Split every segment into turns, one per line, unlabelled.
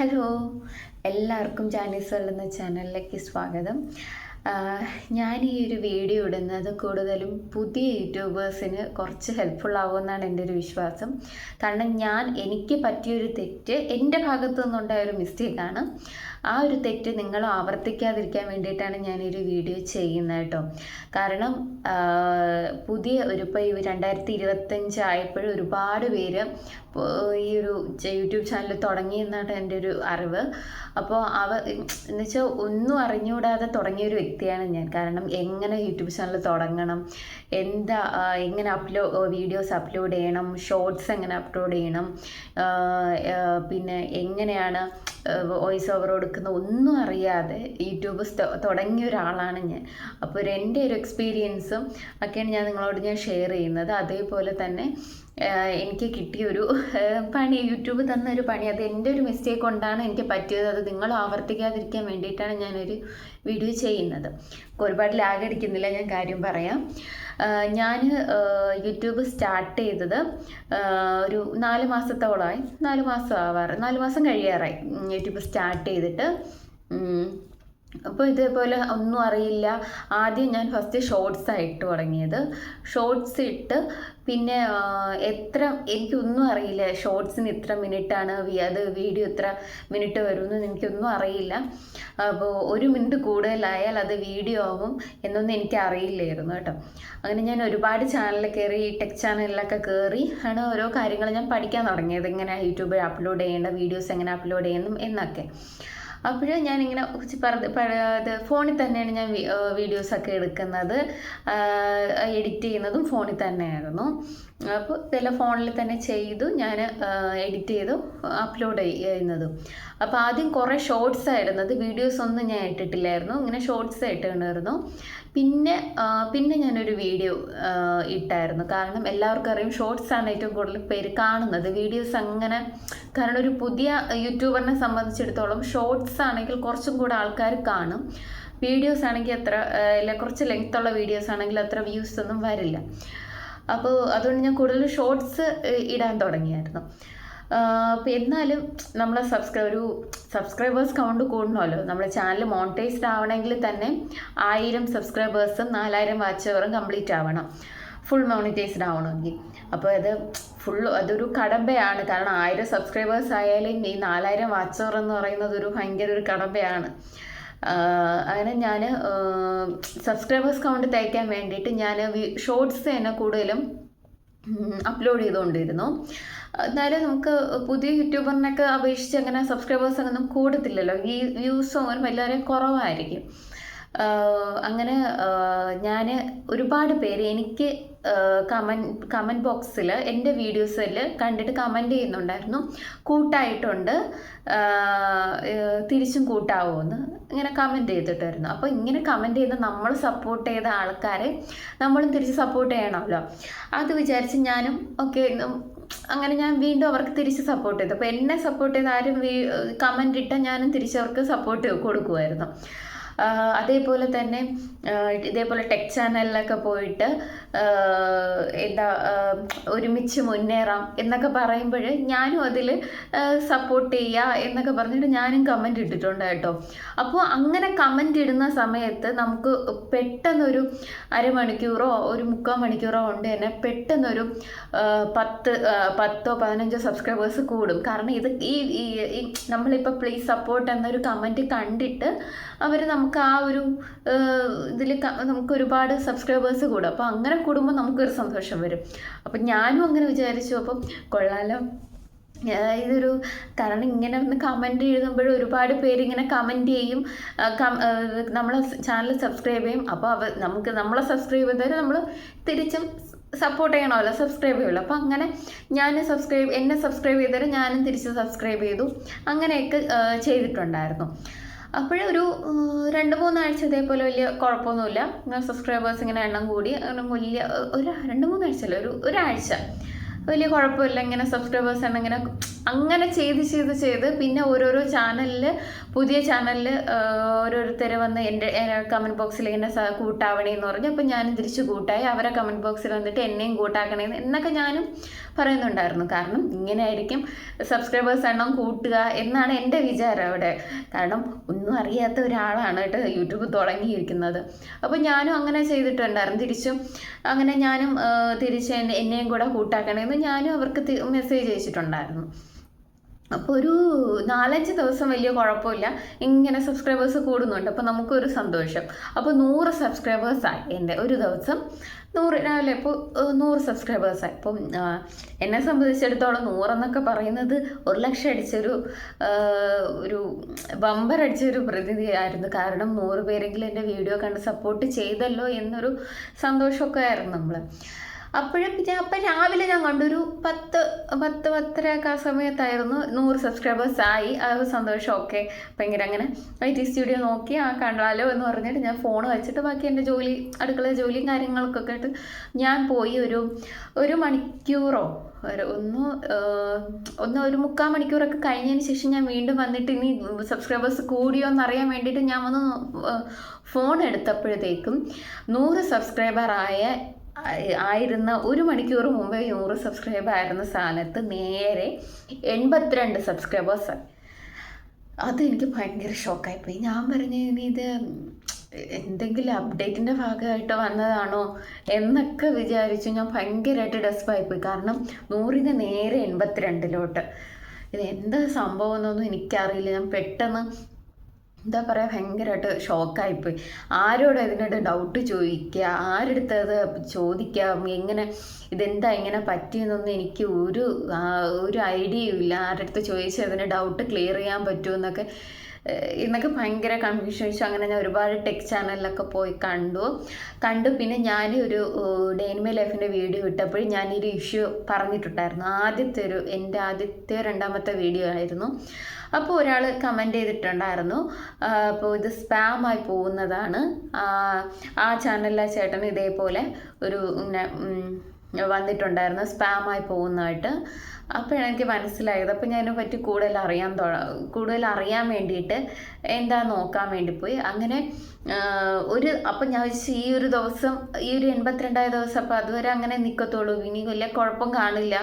Hello എല്ലാവർക്കും ജാനീസ് എന്ന ചാനലിലേക്ക് സ്വാഗതം. ഞാൻ ഈ ഒരു വീഡിയോ ഇടുന്നത് കൂടുതലും പുതിയ യൂട്യൂബേഴ്സിന് കുറച്ച് ഹെൽപ്ഫുൾ എന്റെ ഒരു വിശ്വാസം. കാരണം ഞാൻ എനിക്ക് പറ്റിയൊരു തെറ്റ് എന്റെ ഭാഗത്തു നിന്നുണ്ടായ ഒരു മിസ്റ്റേക്കാണ് ആ ഒരു തെറ്റ് നിങ്ങൾ ആവർത്തിക്കാതിരിക്കാൻ വേണ്ടിയിട്ടാണ് ഒരു വീഡിയോ ചെയ്യുന്നത് കേട്ടോ. കാരണം പുതിയ ഒരു ഇപ്പോൾ രണ്ടായിരത്തി ഇരുപത്തഞ്ച് ആയപ്പോഴും ഒരുപാട് പേര് ഈ ഒരു യൂട്യൂബ് ചാനൽ തുടങ്ങി എന്നാണ് എന്റെ ഒരു അറിവ്. അപ്പോൾ അവ എന്നുവെച്ചാൽ ഒന്നും അറിഞ്ഞുകൂടാതെ തുടങ്ങിയ ഒരു വ്യക്തിയാണ് ഞാൻ. കാരണം എങ്ങനെ യൂട്യൂബ് ചാനൽ തുടങ്ങണം എന്താ എങ്ങനെ അപ്ലോ വീഡിയോസ് അപ്ലോഡ് ചെയ്യണം ഷോർട്സ് എങ്ങനെ അപ്ലോഡ് ചെയ്യണം പിന്നെ എങ്ങനെയാണ് വോയിസ് ഓവർ കൊടുക്കുന്ന ഒന്നും അറിയാതെ യൂട്യൂബ് തുടങ്ങിയ ഒരാളാണ് ഞാൻ. അപ്പോൾ ഒരു എന്റെ ഒരു എക്സ്പീരിയൻസും ഒക്കെയാണ് ഞാൻ നിങ്ങളോട് ഞാൻ ഷെയർ ചെയ്യുന്നത്. അതേപോലെ തന്നെ എനിക്ക് കിട്ടിയൊരു പണി യൂട്യൂബ് തന്ന ഒരു പണി. അത് എന്റെ ഒരു മിസ്റ്റേക്ക് കൊണ്ടാണ് എനിക്ക് പറ്റിയത്. അത് നിങ്ങൾ ആവർത്തിക്കാതിരിക്കാൻ വേണ്ടിയിട്ടാണ് ഞാനൊരു വീഡിയോ ചെയ്യുന്നത്. ഒരുപാട് ലാഗ് അടിക്കുന്നില്ല ഞാൻ കാര്യം പറയാം. ഞാൻ യൂട്യൂബ് സ്റ്റാർട്ട് ചെയ്തത് ഒരു നാല് മാസത്തോളമായി. നാല് മാസം ആവാറ് നാല് മാസം കഴിയാറായി യൂട്യൂബ് സ്റ്റാർട്ട് ചെയ്തിട്ട്. അപ്പോൾ ഇതേപോലെ ഒന്നും അറിയില്ല. ആദ്യം ഞാൻ ഫസ്റ്റ് ഷോർട്സ് ആയിട്ട് തുടങ്ങിയത്. ഷോർട്സ് ഇട്ട് പിന്നെ എത്ര എനിക്കൊന്നും അറിയില്ല. ഷോർട്സിന് ഇത്ര മിനിറ്റാണ് അത് വീഡിയോ ഇത്ര മിനിറ്റ് വരുമെന്ന് എനിക്കൊന്നും അറിയില്ല. അപ്പോൾ ഒരു മിനിറ്റ് കൂടുതലായാൽ അത് വീഡിയോ ആകും എന്നൊന്നും എനിക്ക് അറിയില്ലായിരുന്നു കേട്ടോ. അങ്ങനെ ഞാൻ ഒരുപാട് ചാനലിൽ കയറി ടെക് ചാനലിലൊക്കെ കയറി ആണ് ഓരോ കാര്യങ്ങൾ ഞാൻ പഠിക്കാൻ തുടങ്ങിയത്. എങ്ങനെ യൂട്യൂബിൽ അപ്ലോഡ് ചെയ്യേണ്ട വീഡിയോസ് എങ്ങനെ അപ്ലോഡ് ചെയ്യണം എന്നൊക്കെ. അപ്പോൾ ഞാനിങ്ങനെ ഇത് ഫോണിൽ തന്നെയാണ് ഞാൻ വീഡിയോസൊക്കെ എടുക്കുന്നത്. എഡിറ്റ് ചെയ്യുന്നതും ഫോണിൽ തന്നെയായിരുന്നു. അപ്പോൾ ഇതെല്ലാം ഫോണിൽ തന്നെ ചെയ്തു ഞാൻ എഡിറ്റ് ചെയ്തു അപ്ലോഡ് ചെയ്യുന്നത്. അപ്പോൾ ആദ്യം കുറേ ഷോർട്സ് ആയിരുന്നു. അത് വീഡിയോസ് ഒന്നും ഞാൻ ഇട്ടിട്ടില്ലായിരുന്നു. ഇങ്ങനെ ഷോർട്സ് ഇട്ടുണ്ടായിരുന്നു പിന്നെ പിന്നെ ഞാനൊരു വീഡിയോ ഇട്ടായിരുന്നു. കാരണം എല്ലാവർക്കും അറിയും ഷോർട്സ് ആണ് ഏറ്റവും കൂടുതൽ പേര് കാണുന്നത്. വീഡിയോസ് അങ്ങനെ കാരണം ഒരു പുതിയ യൂട്യൂബറിനെ സംബന്ധിച്ചിടത്തോളം ഷോർട്സ് ആണെങ്കിൽ കുറച്ചും കൂടെ ആൾക്കാർ കാണും. വീഡിയോസ് ആണെങ്കിൽ അത്ര കുറച്ച് ലെങ്ത്തുള്ള വീഡിയോസ് ആണെങ്കിൽ അത്ര വ്യൂസ് ഒന്നും വരില്ല. അപ്പോൾ അതുകൊണ്ട് ഞാൻ കൂടുതൽ ഷോർട്സ് ഇടാൻ തുടങ്ങിയായിരുന്നു. എന്നാലും നമ്മളെ സബ്സ്ക്രൈ ഒരു സബ്സ്ക്രൈബേഴ്സ് കൗണ്ട് കൂടണമല്ലോ നമ്മുടെ ചാനൽ മോണിറ്റൈസ്ഡ് ആവണമെങ്കിൽ തന്നെ ആയിരം സബ്സ്ക്രൈബേഴ്സും നാലായിരം വാച്ച് അവറും കംപ്ലീറ്റ് ആവണം. ഫുൾ മോണിറ്റൈസ്ഡ് ആവണമെങ്കിൽ. അപ്പോൾ അത് ഫുൾ അതൊരു കടമ്പയാണ്. കാരണം ആയിരം സബ്സ്ക്രൈബേഴ്സ് ആയാലും ഈ നാലായിരം വാച്ച് അവർ എന്ന് പറയുന്നത് ഒരു ഭയങ്കര ഒരു കടമ്പയാണ്. അങ്ങനെ ഞാൻ സബ്സ്ക്രൈബേഴ്സ് കൗണ്ട് തയ്ക്കാൻ വേണ്ടിയിട്ട് ഞാൻ ഷോർട്സ് തന്നെ കൂടുതലും അപ്ലോഡ് ചെയ്തുകൊണ്ടിരുന്നു. എന്നാലും നമുക്ക് പുതിയ യൂട്യൂബറിനൊക്കെ അപേക്ഷിച്ച് അങ്ങനെ സബ്സ്ക്രൈബേഴ്സ് അങ്ങനെ കൂടത്തില്ലല്ലോ. ഈ വ്യൂസും അങ്ങനെ എല്ലാവരെയും കുറവായിരിക്കും. അങ്ങനെ ഞാൻ ഒരുപാട് പേര് എനിക്ക് കമന്റ് കമന്റ് ബോക്സിൽ എന്റെ വീഡിയോസിൽ കണ്ടിട്ട് കമന്റ് ചെയ്യുന്നുണ്ടായിരുന്നു. കൂട്ടായിട്ടുണ്ട്. തിരിച്ചും തിരിച്ചും കൂട്ടാവുമെന്ന് ഇങ്ങനെ കമന്റ് ചെയ്തിട്ടായിരുന്നു. അപ്പോൾ ഇങ്ങനെ കമന്റ് ചെയ്ത് നമ്മൾ സപ്പോർട്ട് ചെയ്ത ആൾക്കാരെ നമ്മളും തിരിച്ച് സപ്പോർട്ട് ചെയ്യണമല്ലോ. അത് വിചാരിച്ച് ഞാനും ഓക്കെ അങ്ങനെ ഞാൻ വീണ്ടും അവർക്ക് തിരിച്ച് സപ്പോർട്ട് ചെയ്തു. അപ്പോൾ എന്നെ സപ്പോർട്ട് ചെയ്ത ആരും കമന്റ് ഇട്ടാൽ ഞാനും തിരിച്ചവർക്ക് സപ്പോർട്ട് കൊടുക്കുമായിരുന്നു അതേപോലെ തന്നെ ഇതേപോലെ ടെക് ചാനലിലൊക്കെ പോയിട്ട് എന്താ ഒരുമിച്ച് മുന്നേറാം എന്നൊക്കെ പറയുമ്പോൾ ഞാനും അതിൽ സപ്പോർട്ട് ചെയ്യുക എന്നൊക്കെ പറഞ്ഞിട്ട് ഞാനും കമന്റ് ഇട്ടിട്ടുണ്ട് കേട്ടോ. അപ്പോൾ അങ്ങനെ കമന്റ് ഇടുന്ന സമയത്ത് നമുക്ക് പെട്ടെന്നൊരു അരമണിക്കൂറോ ഒരു മുക്കാൽ മണിക്കൂറോ കൊണ്ട് തന്നെ പെട്ടെന്നൊരു പത്ത് പത്തോ പതിനഞ്ചോ സബ്സ്ക്രൈബേഴ്സ് കൂടും. കാരണം ഇത് ഈ നമ്മളിപ്പോൾ പ്ലീസ് സപ്പോർട്ട് എന്നൊരു കമന്റ് കണ്ടിട്ട് അവർ നമുക്ക് ആ ഒരു ഇതിൽ നമുക്ക് ഒരുപാട് സബ്സ്ക്രൈബേഴ്സ് കൂടും. അപ്പോൾ അങ്ങനെ കൂടുമ്പോൾ നമുക്കൊരു സന്തോഷം വരും. അപ്പം ഞാനും അങ്ങനെ വിചാരിച്ചു. അപ്പം കൊള്ളാലോ. ഇതൊരു കാരണം ഇങ്ങനെ ഒന്ന് കമന്റ് എഴുതുമ്പോൾ ഒരുപാട് പേര് ഇങ്ങനെ കമന്റ് ചെയ്യും. നമ്മളെ ചാനൽ സബ്സ്ക്രൈബ് ചെയ്യും. അപ്പോൾ അവ നമുക്ക് നമ്മളെ സബ്സ്ക്രൈബ് ചെയ്തവരെ നമ്മൾ തിരിച്ചും സപ്പോർട്ട് ചെയ്യണമല്ലോ സബ്സ്ക്രൈബ് ചെയ്യുമല്ലോ അപ്പോൾ അങ്ങനെ ഞാൻ സബ്സ്ക്രൈബ് എന്നെ സബ്സ്ക്രൈബ് ചെയ്തവരെ ഞാനും തിരിച്ച് സബ്സ്ക്രൈബ് ചെയ്തു. അങ്ങനെയൊക്കെ ചെയ്തിട്ടുണ്ടായിരുന്നു. അപ്പോഴൊരു രണ്ട് മൂന്നാഴ്ച ഇതേപോലെ വലിയ കുഴപ്പമൊന്നുമില്ല. ഇങ്ങനെ സബ്സ്ക്രൈബേഴ്സ് ഇങ്ങനെ എണ്ണം കൂടി. അങ്ങനെ വലിയ ഒരു രണ്ട് മൂന്നാഴ്ച അല്ല ഒരു ഒരാഴ്ച. വലിയ കുഴപ്പമില്ല ഇങ്ങനെ സബ്സ്ക്രൈബേഴ്സ് എണ്ണം ഇങ്ങനെ അങ്ങനെ ചെയ്ത് ചെയ്ത് ചെയ്ത് പിന്നെ ഓരോരോ ചാനലിൽ പുതിയ ചാനലിൽ ഓരോരുത്തർ വന്ന് എന്റെ കമന്റ് ബോക്സിൽ എന്നെ കൂട്ടാവണേ എന്ന് പറഞ്ഞു. അപ്പോൾ ഞാനും തിരിച്ച് കൂട്ടായി. അവരെ കമന്റ് ബോക്സിൽ വന്നിട്ട് എന്നെയും കൂട്ടാക്കണേ എന്ന് എന്നൊക്കെ ഞാനും പറയുന്നുണ്ടായിരുന്നു. കാരണം ഇങ്ങനെ ആയിരിക്കും സബ്സ്ക്രൈബേഴ്സ് എണ്ണം കൂട്ടുക എന്നാണ് എന്റെ വിചാരം അവിടെ. കാരണം ഒന്നും അറിയാത്ത ഒരാളാണ് കേട്ടോ യൂട്യൂബ് തുടങ്ങിയിരിക്കുന്നത്. അപ്പോൾ ഞാനും അങ്ങനെ ചെയ്തിട്ടുണ്ടായിരുന്നു. തിരിച്ചും അങ്ങനെ ഞാനും തിരിച്ച് എന്നെ- എന്നെയും കൂടെ കൂട്ടാക്കണമെന്ന് ഞാനും അവർക്ക് മെസ്സേജ് അയച്ചിട്ടുണ്ടായിരുന്നു. അപ്പോൾ ഒരു നാലഞ്ച് ദിവസം വലിയ കുഴപ്പമില്ല. ഇങ്ങനെ സബ്സ്ക്രൈബേഴ്സ് കൂടുന്നുണ്ട്. അപ്പോൾ നമുക്കൊരു സന്തോഷം. അപ്പോൾ നൂറ് സബ്സ്ക്രൈബേഴ്സായി എന്റെ ഒരു ദിവസം. നൂറ് രാവിലെ ഇപ്പോൾ നൂറ് സബ്സ്ക്രൈബേഴ്സായി ഇപ്പം എന്നെ സംബന്ധിച്ചിടത്തോളം നൂറെന്നൊക്കെ പറയുന്നത് ഒരു ലക്ഷം അടിച്ചൊരു ഒരു ബമ്പർ അടിച്ചൊരു പ്രതിനിധിയായിരുന്നു കാരണം നൂറ് പേരെങ്കിലും എന്റെ വീഡിയോ കണ്ട് സപ്പോർട്ട് ചെയ്തല്ലോ എന്നൊരു സന്തോഷമൊക്കെ ആയിരുന്നു നമ്മൾ അപ്പോഴും പിന്നെ അപ്പം രാവിലെ ഞാൻ കണ്ടു. കണ്ടൊരു പത്ത് പത്ത് പത്തരയൊക്കെ ആ സമയത്തായിരുന്നു നൂറ് സബ്സ്ക്രൈബേഴ്സ് ആയി. ആ ഒരു സന്തോഷം ഓക്കെ ഭയങ്കര അങ്ങനെ. ഐ ടി സ്റ്റുഡിയോ നോക്കി ആ കണ്ടാലോ എന്ന് പറഞ്ഞിട്ട് ഞാൻ ഫോൺ വെച്ചിട്ട് ബാക്കി എന്റെ ജോലി അടുക്കള ജോലിയും കാര്യങ്ങൾക്കൊക്കെ ആയിട്ട് ഞാൻ പോയി ഒരു ഒരു മണിക്കൂറോ ഒരു ഒന്ന് ഒന്ന് ഒരു മുക്കാൽ മണിക്കൂറൊക്കെ കഴിഞ്ഞതിന് ശേഷം ഞാൻ വീണ്ടും വന്നിട്ട് ഇനി സബ്സ്ക്രൈബേഴ്സ് കൂടിയോ എന്നറിയാൻ വേണ്ടിയിട്ട് ഞാൻ വന്ന് ഫോൺ എടുത്തപ്പോഴത്തേക്കും നൂറ് ആയി- ആയിരുന്ന ഒരു മണിക്കൂർ മുമ്പേ നൂറ് സബ്സ്ക്രൈബർ ആയിരുന്ന സ്ഥാനത്ത് നേരെ എൺപത്തിരണ്ട് സബ്സ്ക്രൈബേഴ്സ് അത് എനിക്ക് ഭയങ്കര ഷോക്കായിപ്പോയി ഞാൻ പറഞ്ഞു ഇനി ഇത് എന്തെങ്കിലും അപ്ഡേറ്റിന്റെ ഭാഗമായിട്ട് വന്നതാണോ എന്നൊക്കെ വിചാരിച്ചു ഞാൻ ഭയങ്കരമായിട്ട് ഡെസ്പായിപ്പോയി കാരണം നൂറിന് നേരെ എൺപത്തിരണ്ടിലോട്ട്. ഇത് എന്താ സംഭവം എന്നൊന്നും എനിക്കറിയില്ല. ഞാൻ പെട്ടെന്ന് എന്താ പറയുക ഭയങ്കരമായിട്ട് ഷോക്കായിപ്പോയി. ആരോടും ഇതിനോട് ഡൗട്ട് ചോദിക്കുക ആരെടുത്ത് അത് ചോദിക്കാം? എങ്ങനെ ഇതെന്താ ഇങ്ങനെ പറ്റിയെന്നൊന്നും എനിക്ക് ഒരു ഒരു ഐഡിയയും ഇല്ല. ആരുടെ അടുത്ത് ചോദിച്ചാൽ അതിന് ഡൗട്ട് ക്ലിയർ ചെയ്യാൻ പറ്റുമെന്നൊക്കെ എന്നൊക്കെ ഭയങ്കര കൺഫ്യൂഷൻ വെച്ചു അങ്ങനെ ഞാൻ ഒരുപാട് ടെക് ചാനലിലൊക്കെ പോയി കണ്ടു. കണ്ടു പിന്നെ ഞാൻ ഒരു ഡെയിൻമേ ലൈഫിന്റെ വീഡിയോ ഇട്ടപ്പോൾ ഞാൻ ഞാനൊരു ഇഷ്യൂ പറഞ്ഞിട്ടുണ്ടായിരുന്നു. ആദ്യത്തെ ഒരു എന്റെ ആദ്യത്തെ രണ്ടാമത്തെ വീഡിയോ ആയിരുന്നു. അപ്പോൾ ഒരാൾ കമന്റ് ചെയ്തിട്ടുണ്ടായിരുന്നു. അപ്പോൾ ഇത് സ്പാമായി പോകുന്നതാണ്. ആ, ചാനലിലെ ചേട്ടൻ ഇതേപോലെ ഒരു വന്നിട്ടുണ്ടായിരുന്നു. സ്പാമായി പോകുന്നതായിട്ട്. അപ്പോഴാണ് എനിക്ക് മനസ്സിലായത്. അപ്പോൾ ഞാനതിനെ പറ്റി കൂടുതൽ അറിയാൻ കൂടുതൽ അറിയാൻ വേണ്ടിയിട്ട് എന്താ നോക്കാൻ വേണ്ടി പോയി. അങ്ങനെ ഒരു അപ്പം ഞാൻ വെച്ച് ഈ ഒരു ദിവസം ഈ ഒരു എൺപത്തിരണ്ടായ ദിവസം അപ്പോൾ അതുവരെ അങ്ങനെ നിൽക്കത്തുള്ളൂ ഇനി വലിയ കുഴപ്പം കാണില്ല.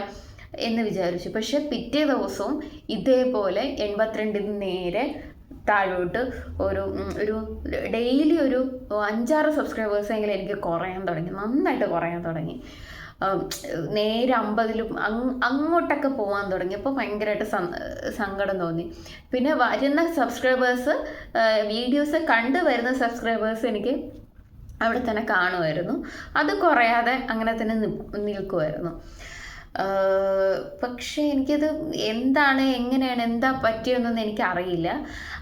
എന്ന് വിചാരിച്ചു. പക്ഷെ പിറ്റേ ദിവസവും ഇതേപോലെ എൺപത്തിരണ്ടിന് നേരെ താഴോട്ട് ഒരു ഒരു ഡെയിലി ഒരു അഞ്ചാറ് സബ്സ്ക്രൈബേഴ്സെങ്കിലും എനിക്ക് കുറയാൻ തുടങ്ങി. നന്നായിട്ട് കുറയാൻ തുടങ്ങി. നേരെ അമ്പതിലും അങ് അങ്ങോട്ടൊക്കെ പോകാൻ തുടങ്ങി. അപ്പോൾ ഭയങ്കരമായിട്ട് സങ്കടം തോന്നി. പിന്നെ വരുന്ന സബ്സ്ക്രൈബേഴ്സ് വീഡിയോസ് കണ്ടു വരുന്ന സബ്സ്ക്രൈബേഴ്സ് എനിക്ക് അവിടെ തന്നെ കാണുമായിരുന്നു. അത് കുറയാതെ അങ്ങനെ തന്നെ നിൽ- നിൽക്കുമായിരുന്നു. പക്ഷേ എനിക്കത് എന്താണ് എങ്ങനെയാണ് എന്താ പറ്റിയതെന്നൊന്നും എനിക്കറിയില്ല.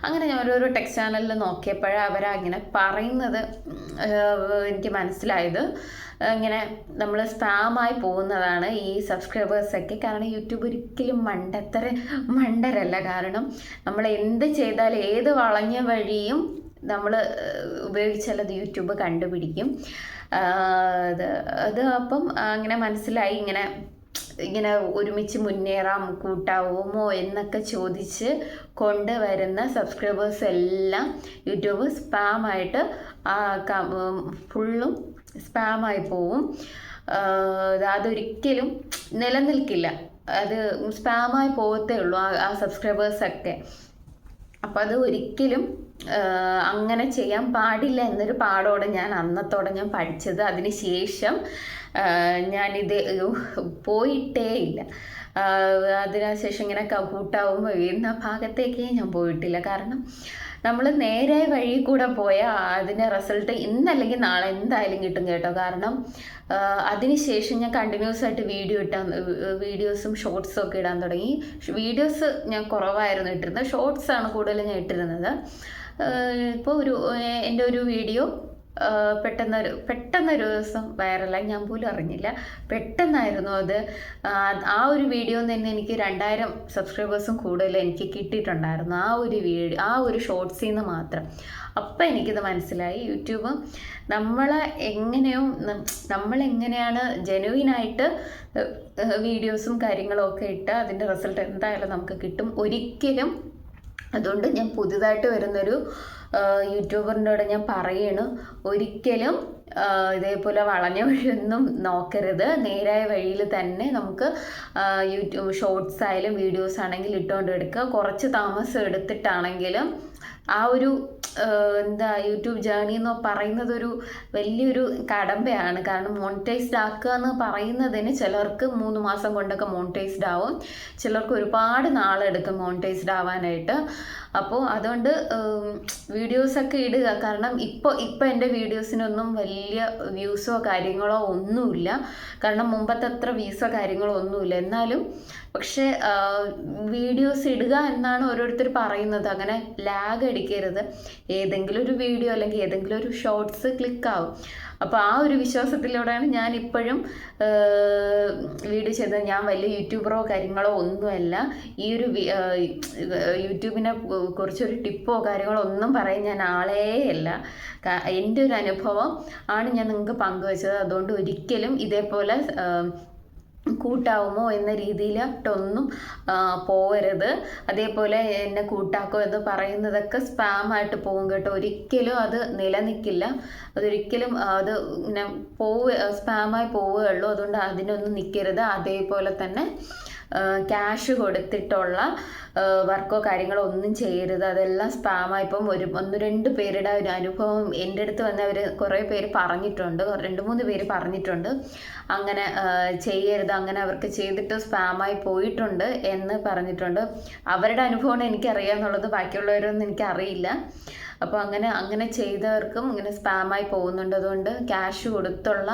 അങ്ങനെ ഞാൻ ഓരോരോ ടെക്സ്റ്റ് ചാനലിൽ നോക്കിയപ്പോഴേ അവരങ്ങനെ പറയുന്നത് എനിക്ക് മനസ്സിലായത്. ഇങ്ങനെ നമ്മൾ സ്പാമായി പോകുന്നതാണ് ഈ സബ്സ്ക്രൈബേഴ്സൊക്കെ കാരണം യൂട്യൂബ് ഒരിക്കലും മണ്ടത്തര മണ്ടരല്ല. കാരണം നമ്മൾ എന്ത് ചെയ്താലും ഏത് വളഞ്ഞ വഴിയും നമ്മൾ ഉപയോഗിച്ചാൽ അത് യൂട്യൂബ് കണ്ടുപിടിക്കും. അത് അത് അപ്പം അങ്ങനെ മനസ്സിലായി. ഇങ്ങനെ ഇങ്ങനെ ഒരുമിച്ച് മുന്നേറാം കൂട്ടാവുമോ എന്നൊക്കെ ചോദിച്ച് കൊണ്ടുവരുന്ന സബ്സ്ക്രൈബേഴ്സ് എല്ലാം യൂട്യൂബ് സ്പാമായിട്ട് ഫുള്ളും സ്പാമായി പോവും. അതൊരിക്കലും നിലനിൽക്കില്ല. അത് സ്പാമായി പോകത്തേ ഉള്ളൂ ആ സബ്സ്ക്രൈബേഴ്സൊക്കെ അപ്പം അത് ഒരിക്കലും അങ്ങനെ ചെയ്യാൻ പാടില്ല എന്നൊരു പാടോടെ ഞാൻ അന്നത്തോടെ ഞാൻ പഠിച്ചത്. അതിന് ശേഷം ഞാനിത് പോയിട്ടേ ഇല്ല. അതിനുശേഷം ഇങ്ങനെ കൂട്ടാവും വീഴുന്ന ഭാഗത്തേക്കേ ഞാൻ പോയിട്ടില്ല. കാരണം നമ്മൾ നേരെ വഴി കൂടെ പോയാൽ അതിന്റെ റിസൾട്ട് ഇന്നല്ലെങ്കിൽ നാളെ എന്തായാലും കിട്ടും കേട്ടോ. കാരണം അതിനുശേഷം ഞാൻ കണ്ടിന്യൂസ് ആയിട്ട് വീഡിയോ ഇട്ടാൻ വീഡിയോസും ഷോർട്സും ഒക്കെ ഇടാൻ തുടങ്ങി. വീഡിയോസ് ഞാൻ കുറവായിരുന്നു ഇട്ടിരുന്നത്. ഷോർട്സ് ആണ് കൂടുതൽ ഞാൻ ഇട്ടിരുന്നത്. ഇപ്പോൾ ഒരു എന്റെ ഒരു വീഡിയോ പെട്ടെന്നൊരു പെട്ടെന്നൊരു ദിവസം വൈറലായി. ഞാൻ പോലും അറിഞ്ഞില്ല. പെട്ടെന്നായിരുന്നു അത്. ആ, ഒരു വീഡിയോ തന്നെ എനിക്ക് രണ്ടായിരം സബ്സ്ക്രൈബേഴ്സും കൂടുതൽ എനിക്ക് കിട്ടിയിട്ടുണ്ടായിരുന്നു. ആ ഒരു വീഡിയോ ആ ഒരു ഷോർട്സിൽ നിന്ന് മാത്രം. അപ്പം എനിക്കിത് മനസ്സിലായി. യൂട്യൂബ് നമ്മളെ എങ്ങനെയോ നമ്മളെങ്ങനെയാണ് ജെനുവിനായിട്ട് വീഡിയോസും കാര്യങ്ങളും ഒക്കെ ഇട്ട് അതിന്റെ റിസൾട്ട് എന്തായാലും നമുക്ക് കിട്ടും. ഒരിക്കലും അതുകൊണ്ട് ഞാൻ പുതുതായിട്ട് വരുന്നൊരു കൂടെ ഞാൻ പറയണു ഒരിക്കലും ഇതേപോലെ വളഞ്ഞ വഴിയൊന്നും നോക്കരുത്. നേരായ വഴിയിൽ തന്നെ നമുക്ക് യൂട്യൂബ് ഷോർട്സ് ആയാലും വീഡിയോസ് ആണെങ്കിലും ഇട്ടുകൊണ്ട് എടുക്കുക. കുറച്ച് താമസം എടുത്തിട്ടാണെങ്കിലും ആ ഒരു എന്താ യൂട്യൂബ് ജേണി എന്ന് പറയുന്നത് ഒരു വലിയൊരു കടമ്പയാണ്. കാരണം മോണിറ്റൈസ്ഡ് ആക്കുക എന്ന് പറയുന്നതിന് ചിലർക്ക് മൂന്ന് മാസം കൊണ്ടൊക്കെ മോണിറ്റൈസ്ഡ് ആവും. ചിലർക്ക് ഒരുപാട് നാളെടുക്കും മോണിറ്റൈസ്ഡ് ആവാനായിട്ട്. അപ്പോൾ അതുകൊണ്ട് വീഡിയോസൊക്കെ ഇടുക. കാരണം ഇപ്പോൾ ഇപ്പോൾ എന്റെ വീഡിയോസിനൊന്നും വലിയ വ്യൂസോ കാര്യങ്ങളോ ഒന്നുമില്ല. കാരണം മുമ്പത്തെ അത്ര വ്യൂസോ കാര്യങ്ങളോ ഒന്നുമില്ല. എന്നാലും പക്ഷേ വീഡിയോസ് ഇടുക എന്നാണ് ഓരോരുത്തർ പറയുന്നത്. അങ്ങനെ ലാഗ് അടിക്കരുത്. ഏതെങ്കിലും ഒരു വീഡിയോ അല്ലെങ്കിൽ ഏതെങ്കിലും ഒരു ഷോർട്സ് ക്ലിക്കാവും. അപ്പോൾ ആ ഒരു വിശ്വാസത്തിലൂടെയാണ് ഞാൻ ഇപ്പോഴും വീഡിയോ ചെയ്തത്. ഞാൻ വലിയ യൂട്യൂബറോ കാര്യങ്ങളോ ഒന്നുമല്ല. ഈ ഒരു യൂട്യൂബിനെ കുറിച്ചൊരു ടിപ്പോ കാര്യങ്ങളോ ഒന്നും പറയാൻ ഞാൻ ആളേ അല്ല. എന്റെ ഒരു അനുഭവം ആണ് ഞാൻ നിങ്ങൾക്ക് പങ്കുവച്ചത്. അതുകൊണ്ട് ഒരിക്കലും ഇതേപോലെ കൂട്ടാവുമോ എന്ന രീതിയിലോട്ടൊന്നും പോകരുത് അതേപോലെ എന്നെ കൂട്ടാക്കോ എന്ന് പറയുന്നതൊക്കെ സ്പാം ആയിട്ട് പോകും കേട്ടോ. ഒരിക്കലും അത് നിലനിൽക്കില്ല. അതൊരിക്കലും അത് ഇങ്ങനെ പോവുക സ്പാമായി പോവുകയുള്ളൂ. അതുകൊണ്ട് അതിനൊന്നും നിൽക്കരുത്. അതേപോലെ തന്നെ ക്യാഷ് കൊടുത്തിട്ടുള്ള വർക്കോ കാര്യങ്ങളോ ഒന്നും ചെയ്യരുത്. അതെല്ലാം സ്പാമായി ഇപ്പം ഒരു ഒന്ന് രണ്ട് പേരുടെ ഒരു അനുഭവം എന്റെ അടുത്ത് വന്ന് അവർ കുറേ പേര് പറഞ്ഞിട്ടുണ്ട്. രണ്ട് മൂന്ന് പേര് പറഞ്ഞിട്ടുണ്ട്. അങ്ങനെ ചെയ്യരുത്. അങ്ങനെ അവർക്ക് ചെയ്തിട്ട് സ്പാമായി പോയിട്ടുണ്ട് എന്ന് പറഞ്ഞിട്ടുണ്ട്. അവരുടെ അനുഭവമാണ് എനിക്കറിയാമെന്നുള്ളത് ബാക്കിയുള്ളവരൊന്നും എനിക്കറിയില്ല. അപ്പോൾ അങ്ങനെ അങ്ങനെ ചെയ്തവർക്കും ഇങ്ങനെ സ്പാമായി പോകുന്നുണ്ട്. അതുകൊണ്ട് ക്യാഷ് കൊടുത്തുള്ള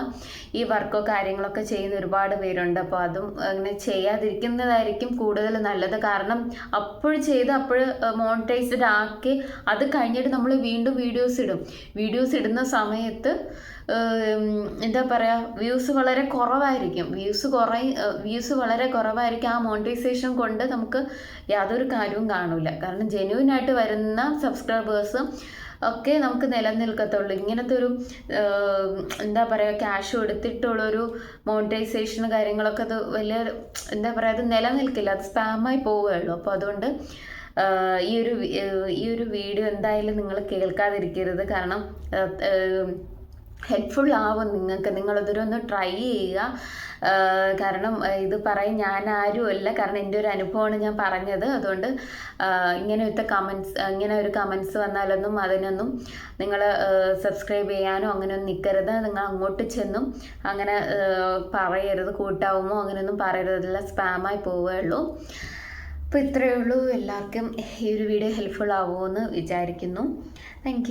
ഈ വർക്കോ കാര്യങ്ങളൊക്കെ ചെയ്യുന്ന ഒരുപാട് പേരുണ്ട്. അപ്പോൾ അതും അങ്ങനെ ചെയ്യാതിരിക്കുന്നതായിരിക്കും കൂടുതൽ നല്ലത്. കാരണം അപ്പോൾ ചെയ്ത് അപ്പോൾ മോണിറ്റൈസ്ഡ് ആക്കി അത് കഴിഞ്ഞിട്ട് നമ്മൾ വീണ്ടും വീഡിയോസ് ഇടും. വീഡിയോസ് ഇടുന്ന സമയത്ത് എന്താ പറയുക വ്യൂസ് വളരെ കുറവായിരിക്കും. വ്യൂസ് കുറേ വ്യൂസ് വളരെ കുറവായിരിക്കും. ആ മോണിറ്റൈസേഷൻ കൊണ്ട് നമുക്ക് യാതൊരു കാര്യവും കാണില്ല കാരണം ജെന്യൂൻ ആയിട്ട് വരുന്ന സബ്സ്ക്രൈബേഴ്സും ഒക്കെ നമുക്ക് നിലനിൽക്കത്തുള്ളൂ. ഇങ്ങനത്തെ ഒരു എന്താ പറയുക ക്യാഷ് എടുത്തിട്ടുള്ളൊരു മോണിറ്റൈസേഷൻ കാര്യങ്ങളൊക്കെ അത് വലിയ എന്താ പറയുക അത് നിലനിൽക്കില്ല. അത് സ്പാമായി പോവുകയുള്ളൂ. അപ്പോൾ അതുകൊണ്ട് ഈ ഒരു ഈ ഒരു വീഡിയോ എന്തായാലും നിങ്ങൾ കേൾക്കാതിരിക്കരുത്. കാരണം ഹെൽപ്ഫുൾ ആവും നിങ്ങൾക്ക്. നിങ്ങളതൊരൊന്ന് ട്രൈ ചെയ്യുക. കാരണം ഇത് പറയും ഞാൻ അല്ല. കാരണം എന്റെ ഒരു അനുഭവമാണ് ഞാൻ പറഞ്ഞത്. അതുകൊണ്ട് ഇങ്ങനത്തെ കമൻസ് ഇങ്ങനെ ഒരു കമൻസ് വന്നാലൊന്നും അതിനൊന്നും നിങ്ങൾ സബ്സ്ക്രൈബ് ചെയ്യാനോ അങ്ങനെയൊന്നും നിൽക്കരുത് നിങ്ങൾ അങ്ങോട്ട് ചെന്നും അങ്ങനെ പറയരുത്. കൂട്ടാവുമോ അങ്ങനെയൊന്നും പറയരുത്. സ്പാമായി പോവുകയുള്ളൂ. അപ്പോൾ ഇത്രയേ ഉള്ളൂ. എല്ലാവർക്കും ഈ ഒരു വീഡിയോ ഹെൽപ്ഫുൾ ആവുമെന്ന് വിചാരിക്കുന്നു. താങ്ക്